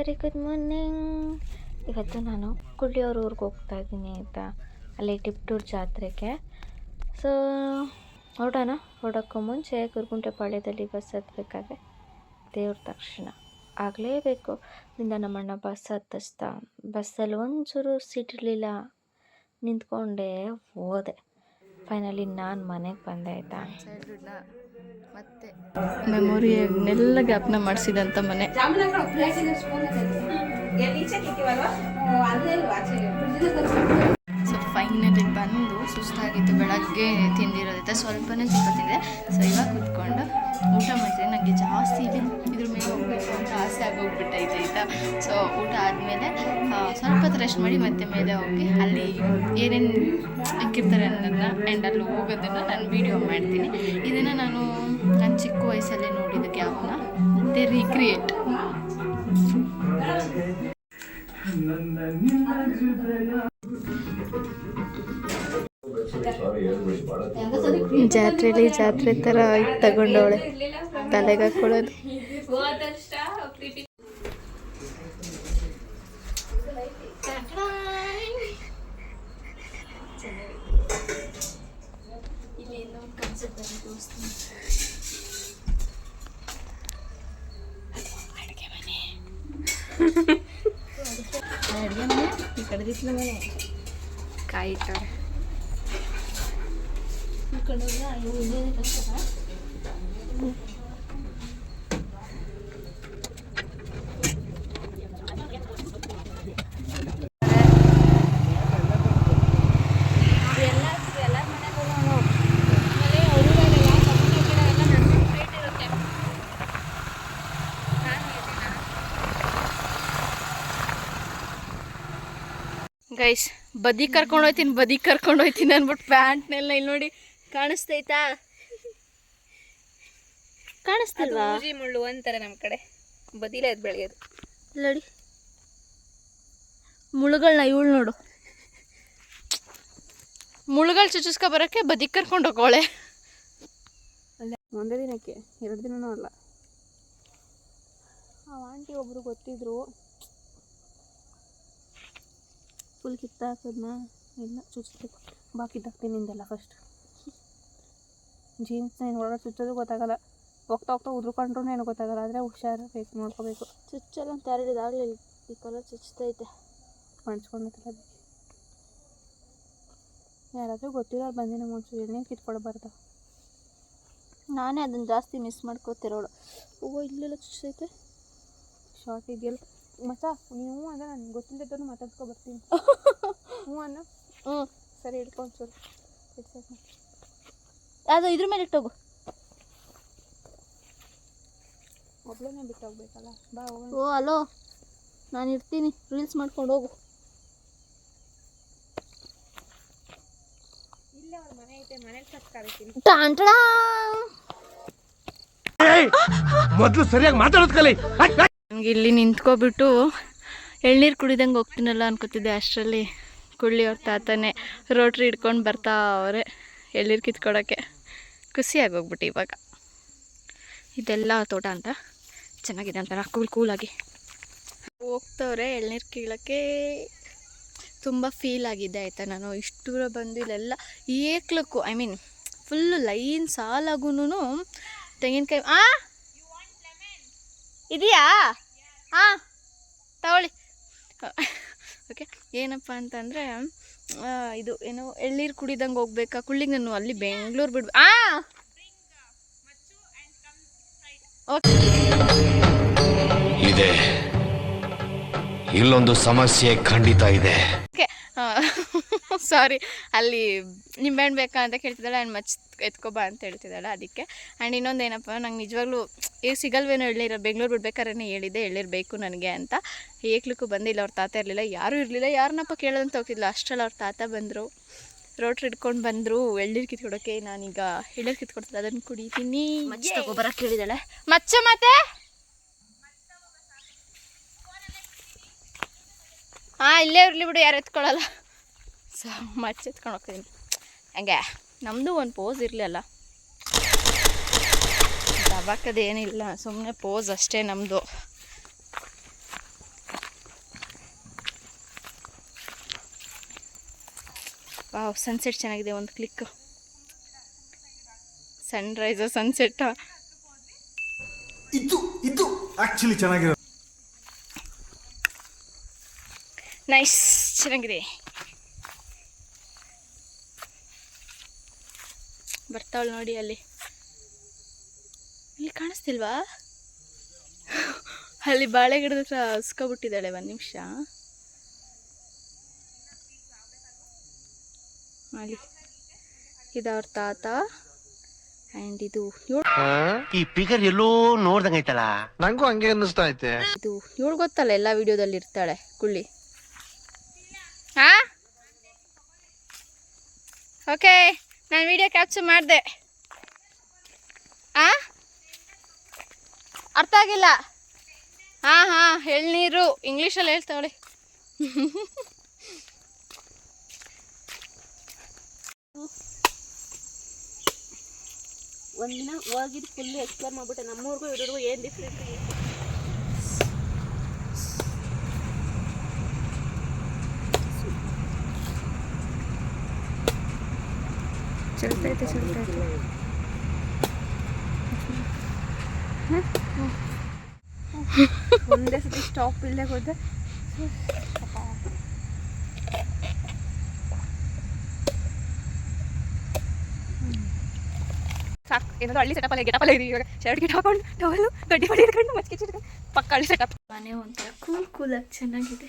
Very good morning ಇವತ್ತು ನಾನು ಕುಳ್ಳಿಯವ್ರ ಊರಿಗೆ ಹೋಗ್ತಾ ಇದ್ದೀನಿ ಆಯಿತಾ ಅಲ್ಲಿ ಟಿಪ್ಟೂರ್ ಜಾತ್ರೆಗೆ. ಸೊ ಹೊರಡೋಣ. ಹೊರಡೋಕ್ಕೂ ಮುಂಚೆ ಗುರುಗುಂಟೆ ಪಾಳ್ಯದಲ್ಲಿ ಬಸ್ ಹತ್ತಬೇಕಾದ್ರೆ ದೇವ್ರ ತಕ್ಷಣ ಆಗಲೇಬೇಕು. ಇಂದ ನಮ್ಮಣ್ಣ ಬಸ್ ಹತ್ತಿಸ್ತಾ, ಬಸ್ಸಲ್ಲಿ ಒಂಚೂರು ಸೀಟ್ ಇರಲಿಲ್ಲ. ನಿಂತ್ಕೊಂಡೇ ಹೋದೆ. ಫೈನಲಿ ನಾನು ಮನೆಗೆ ಬಂದೆ ಆಯಿತಾ? ಮೆಮೊರಿ ಎಲ್ಲ ಮೆಮೊರಿಯನ್ನೆಲ್ಲ ಜ್ಞಾಪನ ಮಾಡಿಸಿದಂಥ ಮನೆ. ಫೈನಲಿ ಬಂದು ಸುಸ್ತಾಗಿತ್ತು ಬೆಳಗ್ಗೆ ತಿಂದಿರೋದಿತ್ತು ಸ್ವಲ್ಪನೇ ಸ್ವಲ್ಪ ತಿಂದೆ ಸೊ ಇವಾಗ ಕುತ್ಕೊಂಡು ಊಟ ಮಾಡ್ತೀನಿ ನನಗೆ ಜಾಸ್ತಿ ಇದೆ. ಇದ್ರ ಮೇಲೆ ಹೋಗ್ಬೇಕು ಅಂತ ಆಸೆ ಆಗೋಗ್ಬಿಟ್ಟೈತೆ, ಆಯಿತಾ? ಸೊ ಊಟ ಆದಮೇಲೆ ಸ್ವಲ್ಪ ಹೊತ್ತು ರೆಸ್ಟ್ ಮಾಡಿ ಮತ್ತೆ ಮೇಲೆ ಹೋಗಿ ಅಲ್ಲಿ ಏನೇನು ಹಾಕಿರ್ತಾರೆ ಅನ್ನೋದನ್ನ ಆ್ಯಂಡ್ ಅಲ್ಲಿ ಹೋಗೋದನ್ನು ನಾನು ವೀಡಿಯೋ ಮಾಡ್ತೀನಿ. ಇದನ್ನು ನಾನು ನನ್ನ ಚಿಕ್ಕ ವಯಸ್ಸಲ್ಲೇ ನೋಡಿದ ಕ್ಯಾಪ್ನ. ಮತ್ತೆ ರೀಕ್ರಿಯೇಟ್ ಜಾತ್ರೆಲಿ ಜಾತ್ರೆ ಥರ ತಗೊಂಡವಳೆ. ತಲೆಗೆ ಹಾಕೊಳ್ಳೋದು ಅಡುಗೆ ಮನೆ? ಈ ಕಡೆ ದಿಕ್ಕಿನ ಮನೆ. ಕಾಯಿ ಇಟ್ಟವ್ರೆ. ಗೈಸ್ ಬದಿ ಕರ್ಕೊಂಡು ಹೋಯ್ತೀನಿ ಬದಿ ಕರ್ಕೊಂಡು ಹೋಯ್ತೀನಿ ಅಂದ್ಬಿಟ್ಟು ಪ್ಯಾಂಟ್ನೆಲ್ಲ ಇಲ್ಲಿ ನೋಡಿ. ಕಾಣಿಸ್ತೈತಾ? ಕಾಣಿಸ್ತಿಲ್ವಾ? ಮುಜಿ ಮುಳ್ಳು ಅಂತಾರೆ ನಮ್ಮ ಕಡೆ. ಬದಿಲ ಅದು ಬೆಳೆಯೋದು. ನೋಡಿ ಮುಳುಗಳನ್ನ ಇವಳು ನೋಡು. ಮುಳುಗಳು ಚುಚ್ಚಿಸ್ಕೊ ಬರೋಕ್ಕೆ ಬದಿ ಕರ್ಕೊಂಡು ಹೋಗೋಳೆ. ಒಂದೇ ದಿನಕ್ಕೆ ಎರಡು ದಿನನೂ ಅಲ್ಲ. ಆ ಆಂಟಿ ಒಬ್ರು ಗೊತ್ತಿದ್ರು. ಫುಲ್ ಕಿತ್ತಾಕದ್ನ ಇಲ್ಲ ಚುಚ್ಚಿಸ್ಬೇಕು. ಬಾಕಿ ನಿಂದೆಲ್ಲ ಫಸ್ಟ್ ಜೀನ್ಸ್ ಏನು ಒಳಗಡೆ ಚುಚ್ಚೋದು ಗೊತ್ತಾಗಲ್ಲ. ಹೋಗ್ತಾ ಹೋಗ್ತಾ ಉದ್ರುಕೊಂಡ್ರು ಏನು ಗೊತ್ತಾಗಲ್ಲ ಆದರೆ ಹುಷಾರು ಬೇಕು ನೋಡ್ಕೋಬೇಕು. ಚುಚ್ಚಲ್ಲ ಅಂತ ಯಾರಿದಾಗಲಿಲ್ಲ ಈ ಕಲರ್ ಚುಚ್ಚತೈತೆ ಮಡ್ಚ್ಕೊಂಡೈತಲ್ಲ ಅದಕ್ಕೆ ಯಾರಾದರೂ ಗೊತ್ತಿರೋರು ಬಂದು ನಮ್ಮ ಒಂಚೂರು ಎಣ್ಣೆ ಕಿತ್ಕೊಡ್ಬಾರ್ದು ನಾನೇ ಅದನ್ನು ಜಾಸ್ತಿ ಮಿಸ್ ಮಾಡ್ಕೋತಿರೋಳು. ಹೂವು ಇಲ್ಲೆಲ್ಲ ಚುಚ್ಚೈತೆ ಶಾರ್ಟ್ ಇದೆಯಲ್ಲ ಮಚ್ಚ ನೀವು ಅಂದ್ರೆ ನನಗೆ ಗೊತ್ತಿಲ್ಲದನ್ನು ಮಾತಾಡ್ಕೊ ಬರ್ತೀನಿ. ಹ್ಞೂ ಅನ್ನ ಹ್ಞೂ ಸರಿ ಹಿಡ್ಕೊಂಡು ಸರ್ ಹಿಡ್ಸಕ್ಕೆ ಅದು ಇದ್ರ ಮೇಲೆ ಇಟ್ಟೋಗು ಒಬ್ಳನ್ನೇ ಬಿಟ್ಟು ಹೋಗ್ಬೇಕಲ್ಲ? ಬಾ ಹೋಗೋಣ. ಓ ಅಲೋ. ನಾನು ಇರ್ತೀನಿ. ರೀಲ್ಸ್ ಮಾಡ್ಕೊಂಡು ಹೋಗು. ಇಲ್ಲೇ ಅವ್ರ ಮನೆ ಐತೆ ಮನೇಲಿ ಕಟ್ಕಾಡ್ತೀನಿ ಟಾನ್ ಟಾಡಾ. ಮೊದಲು ಸರಿಯಾಗಿ ಮಾತಾಡೋದ್ ಕಲಿ. ನನಗೆ ಇಲ್ಲಿ ನಿಂತ್ಕೊಬಿಟ್ಟು ಎಳ್ನೀರು ಕುಡಿದಂಗೆ ಹೋಗ್ತೀನಲ್ಲ ಅನ್ಕೋತಿದ್ದೆ ಅಷ್ಟರಲ್ಲಿ. ಕುಳ್ಳಿ ಅವ್ರ ತಾತನೇ ರೋಟ್ರಿ ಹಿಡ್ಕೊಂಡು ಬರ್ತಾ ಅವರೇ ಎಳ್ನೀರು ಕಿತ್ಕೊಡೋಕ್ಕೆ ಖುಷಿಯಾಗಿ ಹೋಗ್ಬಿಟ್ಟು ಇವಾಗ. ಇದೆಲ್ಲ ತೋಟ ಅಂತ ಚೆನ್ನಾಗಿದೆ ಅಂತಾರ ಕೂಲ್ ಕೂಲಾಗಿ. ಹೋಗ್ತವ್ರೆ ಎಳ್ನೀರು ಕೀಳೋಕ್ಕೆ. ತುಂಬ ಫೀಲ್ ಆಗಿದೆ ಆಯಿತಾ ನಾನು, ಇಷ್ಟು ದೂರ ಬಂದು ಇಲ್ಲೆಲ್ಲ ಏಕ್ಲಕ್ಕು ಐ ಮೀನ್ ಫುಲ್ಲು ಲೈನ್ ಸಾಲಾಗೂ ತೆಂಗಿನಕಾಯಿ, ಆ? ಇದೆಯಾ? ಹಾಂ ತಗೊಳ್ಳಿ. ಓಕೆ ಏನಪ್ಪ ಅಂತಂದರೆ ಇದು ಏನು, ಎಳ್ನೀರು ಕುಡಿದಂಗೆ ಹೋಗ್ಬೇಕಾ? ಕುಳ್ಳಿಗೆ ನಾನು ಅಲ್ಲಿ ಬೆಂಗಳೂರು ಬಿಡ್ಬೇಕು ಆ! ಓಕೆ ಇದೆ. ಇಲ್ಲೊಂದು ಸಮಸ್ಯೆ ಖಂಡಿತ ಇದೆ. ಸಾರಿ ಅಲ್ಲಿ ನಿಂಬೆಹಣ್ಣು ಬೇಕಾ ಅಂತ ಕೇಳ್ತಿದ್ದಾಳೆ ಆ್ಯಂಡ್ ಮಚ್ ಎತ್ಕೊಬಾ ಅಂತ ಹೇಳ್ತಿದ್ದಾಳೆ ಅದಕ್ಕೆ. ಆ್ಯಂಡ್ ಇನ್ನೊಂದು ಏನಪ್ಪ ನಂಗೆ ನಿಜವಾಗ್ಲೂ ಈಗ ಸಿಗಲ್ವೇನೋ ಎಳ್ಳೀರ ಬೆಂಗಳೂರು ಬಿಡ್ಬೇಕಾದ್ರೆ ಹೇಳಿದ್ದೆ ಎಳ್ಳಿರಬೇಕು ಬೇಕು ನನಗೆ ಅಂತ. ಏಕ್ಲಿಕ್ಕೂ ಬಂದಿಲ್ಲ ಅವ್ರ ತಾತ ಇರಲಿಲ್ಲ ಯಾರೂ ಇರಲಿಲ್ಲ ಯಾರನ್ನಪ್ಪ ಕೇಳೋದಂತ ಹೋಗ್ತಿದ್ಲು. ಅಷ್ಟರಲ್ಲಿ ಅವ್ರ ತಾತ ಬಂದರು ರೋಟ್ರಿ ಹಿಡ್ಕೊಂಡು ಬಂದರು ಎಳ್ನೀರು ಕಿತ್ಕೊಡೋಕೆ ನಾನೀಗ ಎಳ್ನೀರು ಕಿತ್ಕೊಡ್ತಿದ್ದೆ ಅದನ್ನು ಕುಡಿತೀನಿ. ಮಚ್ಚ ತಗೊಬರಕ್ಕೆ ಹೇಳಿದಾಳೆ ಮಚ್ಚ ಮತ್ತೆ? ಹಾಂ, ಇಲ್ಲೇ ಇರಲಿ ಬಿಡು, ಯಾರು ಎತ್ಕೊಳ್ಳಲ್ಲ. ಸೊ, ಮಚ್ಚ ಎತ್ಕೊಂಡು ಹೋಗ್ತೀನಿ ಹಂಗೆ ನಮ್ಮದು ಒಂದು ಪೋಸ್ ಇರಲಿಲ್ಲ. ಏನಿಲ್ಲ ಸುಮ್ಮನೆ ಪೋಸ್ ಅಷ್ಟೇ ನಮ್ಮದು ವಾವ್ ಸನ್ಸೆಟ್ ಚೆನ್ನಾಗಿದೆ, ಒಂದು ಕ್ಲಿಕ್ ಸನ್ರೈಸು ಸನ್ಸೆಟ್ ಇದು ಇದು ಆ್ಯಕ್ಚುಲಿ ಚೆನ್ನಾಗಿರೋ ನೈಸ್ ಚೆನ್ನಾಗಿದೆ. ಬರ್ತಾವಳು ನೋಡಿ ಅಲ್ಲಿ. ಇಲ್ಲಿ ಕಾಣಿಸ್ತಿಲ್ವಾ? ಅಲ್ಲಿ ಬಾಳೆ ಗಿಡದ ಹತ್ರ ಹಸ್ಕೊಬಿಟ್ಟಿದ್ದಾಳೆ ಒಂದು ನಿಮಿಷ. ಅಲ್ಲಿ. ಇದವ್ರ ತಾತ. ಆ್ಯಂಡ್ ಇದು ಈ ಫಿಗರ್ ಎಲ್ಲೋ ನೋಡ್ದಂಗೈತಲ್ಲ ನಂಗೂ ಹಂಗೆ ಅನ್ನಿಸ್ತಾ ಐತೆ. ಇದು ಇವಳು ಗೊತ್ತಲ್ಲ ಎಲ್ಲ ವಿಡಿಯೋದಲ್ಲಿ ಇರ್ತಾಳೆ ಕುಳ್ಳಿ ಹಾ ಓಕೆ, ನಾನು ವಿಡಿಯೋ ಕ್ಯಾಪ್ಚರ್ ಮಾಡಿದೆ. ಆ? ಅರ್ಥ ಆಗಿಲ್ಲ? ಹಾಂ ಹಾಂ ಎಳ್ನೀರು ಇಂಗ್ಲೀಷಲ್ಲಿ ಹೇಳ್ತಾವಳೆ ಒಂದಿನ ಹೋಗಿದ್ದು ಫುಲ್ ಎಕ್ಸ್ಪ್ಲೋರ್ ಮಾಡ್ಬಿಟ್ಟೆ. ನಮ್ಮೂರಿಗೂ ಇವ್ರಿಗೂ ಏನು ಡಿಫ್ರೆಂಟ್ ಚಲ್ತೈತೆ ಚಲ್ತೈತೆ ಒಂದೇ ಸತಿ ಸ್ಟಾಪ್ ಇಲ್ಲೇ ಹೋದೆ ಸಾಕು, ಏನಾದ್ರು ಹಳ್ಳಿ ಸೆಟಪ್ ಅಲ್ಲ ಗೆಟಪ್ ಅಲ್ಲ ಇವಾಗ. ಶರ್ಟ್ ಗಿಟ್ ಹಾಕೊಂಡು ಟವಲು ಗಡ್ಡಿ ಮಾಡಿ ಹಿಡ್ಕೊಂಡು ಚಿಡ್ಕೊಂಡು ಪಕ್ಕ ಹಳ್ಳಿ ಸೆಟಪ್ ಮನೆ ಒಂಥರ ಕೂಲ್ ಕೂಲಾಗಿ ಚೆನ್ನಾಗಿದೆ.